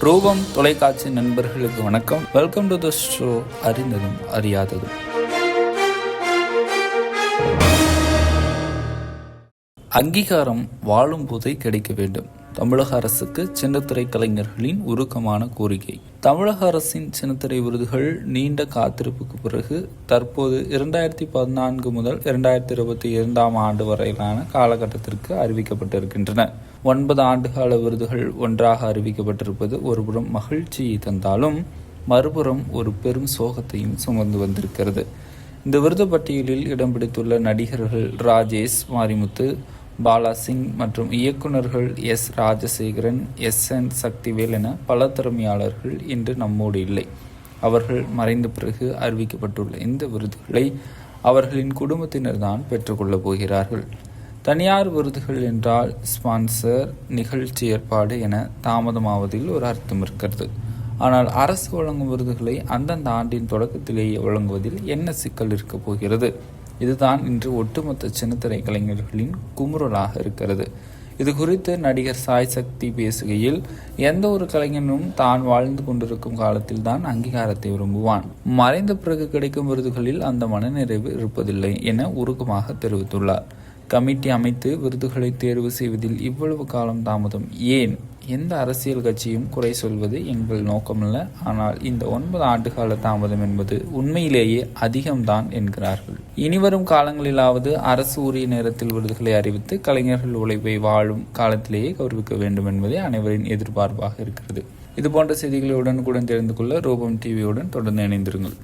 ரூபம் தொலைக்காட்சி நண்பர்களுக்கு வணக்கம். வெல்கம் டு த ஷோ அறிந்ததும் அறியாததும். அங்கீகாரம் வாழும் போதே கிடைக்க வேண்டும். தமிழக அரசுக்கு சின்னத்திரை கலைஞர்களின் உருக்கமான கோரிக்கை. தமிழக அரசின் சின்னத்திரை விருதுகள் நீண்ட காத்திருப்புக்கு பிறகு தற்போது இரண்டாயிரத்தி பதினான்கு முதல் இரண்டாயிரத்தி இருபத்தி இரண்டாம் ஆண்டு வரையிலான காலகட்டத்திற்கு அறிவிக்கப்பட்டிருக்கின்றன. ஒன்பது ஆண்டுகால விருதுகள் ஒன்றாக அறிவிக்கப்பட்டிருப்பது ஒருபுறம் மகிழ்ச்சியை தந்தாலும் மறுபுறம் ஒரு பெரும் சோகத்தையும் சுமந்து வந்திருக்கிறது. இந்த விருது பட்டியலில் இடம் பிடித்துள்ள நடிகர்கள் ராஜேஷ் மாரிமுத்து பாலாசிங் மற்றும் இயக்குனர்கள் S. Rajasekaran S. N. Sakthivel என பல திறமையாளர்கள் இன்று நம்மோடு இல்லை. அவர்கள் மறைந்த பிறகு அறிவிக்கப்பட்டுள்ள இந்த விருதுகளை அவர்களின் குடும்பத்தினர் தான் பெற்றுக்கொள்ளப் போகிறார்கள். தனியார் விருதுகள் என்றால் ஸ்பான்சர் நிகழ்ச்சி ஏற்பாடு என தாமதமாவதில் ஒரு அர்த்தம் இருக்கிறது. ஆனால் அரசு வழங்கும் விருதுகளை அந்தந்த ஆண்டின் தொடக்கத்திலேயே வழங்குவதில் என்ன சிக்கல் இருக்கப் போகிறது? இதுதான் இன்று ஒட்டுமொத்த சின்னத்திரை கலைஞர்களின் குமுறலாக இருக்கிறது. இது குறித்து நடிகர் சாய் சக்தி பேசுகையில் எந்த ஒரு கலைஞனும் தான் வாழ்ந்து கொண்டிருக்கும் காலத்தில் தான் அங்கீகாரத்தை விரும்புவான். மறைந்த பிறகு கிடைக்கும் விருதுகளில் அந்த மனநிறைவு இருப்பதில்லை என உருக்கமாக தெரிவித்துள்ளார். கமிட்டி அமைத்து விருதுகளை தேர்வு செய்வதில் இவ்வளவு காலம் தாமதம் ஏன்? எந்த அரசியல் கட்சியும் குறை சொல்வது எங்கள் நோக்கமல்ல. ஆனால் இந்த ஒன்பது ஆண்டுகால தாமதம் என்பது உண்மையிலேயே அதிகம்தான் என்கிறார்கள். இனிவரும் காலங்களிலாவது அரசு உரிய நேரத்தில் விருதுகளை அறிவித்து கலைஞர்கள் உழைப்பை வாழும் காலத்திலேயே கௌரவிக்க வேண்டும் என்பதே அனைவரின் எதிர்பார்ப்பாக இருக்கிறது. இது போன்ற செய்திகளை உடனுக்குடன் தெரிந்து கொள்ள ரூபம் டிவியுடன் தொடர்ந்து இணைந்திருங்கள்.